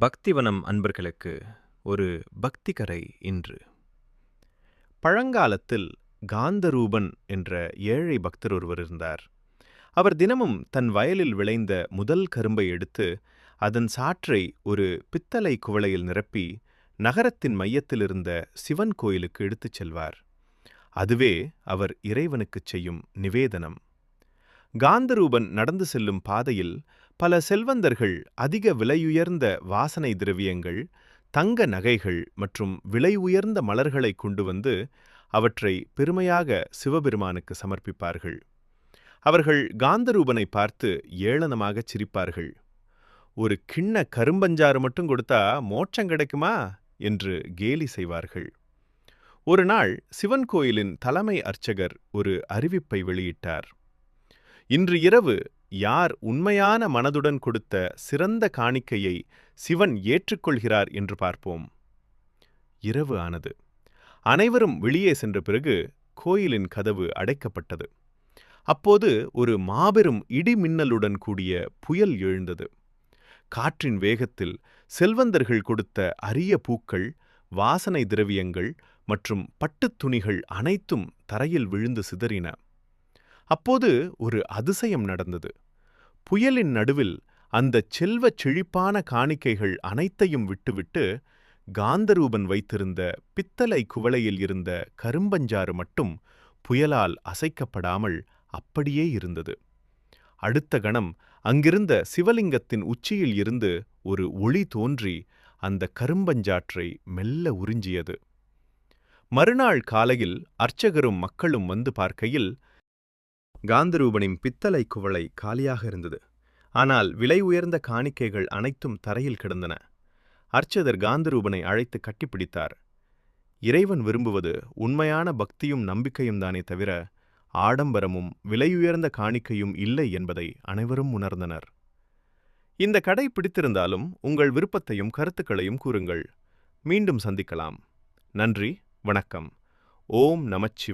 பக்திவனம் அன்பர்களுக்கு ஒரு பக்திகரை இன்று. பழங்காலத்தில் காந்தரூபன் என்ற ஏழை பக்தர் ஒருவர் இருந்தார். அவர் தினமும் தன் வயலில் விளைந்த முதல் கரும்பை எடுத்து அதன் சாற்றை ஒரு பித்தளை குவளையில் நிரப்பி நகரத்தின் மையத்திலிருந்த சிவன் கோயிலுக்கு எடுத்துச் செல்வார். அதுவே அவர் இறைவனுக்குச் செய்யும் நிவேதனம். காந்தரூபன் நடந்து செல்லும் பாதையில் பல செல்வந்தர்கள் அதிக விலையுயர்ந்த வாசனை திரவியங்கள் தங்க நகைகள் மற்றும் விலை உயர்ந்த மலர்களை கொண்டு வந்து அவற்றை பெருமையாக சிவபெருமானுக்கு சமர்ப்பிப்பார்கள். அவர்கள் காந்தரூபனை பார்த்து ஏளனமாகச் சிரிப்பார்கள். ஒரு கிண்ண கரும்பஞ்சாறு மட்டும் கொடுத்தா மோட்சம் கிடைக்குமா? என்று கேலி செய்வார்கள். ஒரு நாள் சிவன் கோயிலின் தலைமை அர்ச்சகர் ஒரு அறிவிப்பை வெளியிட்டார். இன்று இரவு யார் உண்மையான மனதுடன் கொடுத்த சிறந்த காணிக்கையை சிவன் ஏற்றுக்கொள்கிறார் என்று பார்ப்போம். இரவு ஆனது. அனைவரும் வெளியே சென்ற பிறகு கோயிலின் கதவு அடைக்கப்பட்டது. அப்போது ஒரு மாபெரும் இடிமின்னலுடன் கூடிய புயல் எழுந்தது. காற்றின் வேகத்தில் செல்வந்தர்கள் கொடுத்த அரிய பூக்கள் வாசனை திரவியங்கள் மற்றும் பட்டுத் துணிகள் அனைத்தும் தரையில் விழுந்து சிதறின. அப்போது ஒரு அதிசயம் நடந்தது. புயலின் நடுவில் அந்தச் செல்வச் செழிப்பான காணிக்கைகள் அனைத்தையும் விட்டுவிட்டு காந்தரூபன் வைத்திருந்த பித்தளை குவளையில் இருந்த கரும்பஞ்சாறு மட்டும் புயலால் அசைக்கப்படாமல் அப்படியே இருந்தது. அடுத்த கணம் அங்கிருந்த சிவலிங்கத்தின் உச்சியில் இருந்து ஒரு ஒளி தோன்றி அந்த கரும்பஞ்சாற்றை மெல்ல உறிஞ்சியது. மறுநாள் காலையில் அர்ச்சகரும் மக்களும் வந்து பார்க்கையில் காந்தரூபனின் பித்தளை குவளை காலியாக இருந்தது. ஆனால் விலை உயர்ந்த காணிக்கைகள் அனைத்தும் தரையில் கிடந்தன. அர்ச்சதர் காந்தரூபனை அழைத்து கட்டிப்பிடித்தார். இறைவன் விரும்புவது உண்மையான பக்தியும் நம்பிக்கையும் தானே தவிர ஆடம்பரமும் விலையுயர்ந்த காணிக்கையும் இல்லை என்பதை அனைவரும் உணர்ந்தனர். இந்த கடை பிடித்திருந்தாலும் உங்கள் விருப்பத்தையும் கருத்துக்களையும் கூறுங்கள். மீண்டும் சந்திக்கலாம். நன்றி வணக்கம். ஓம் நமச்சிவ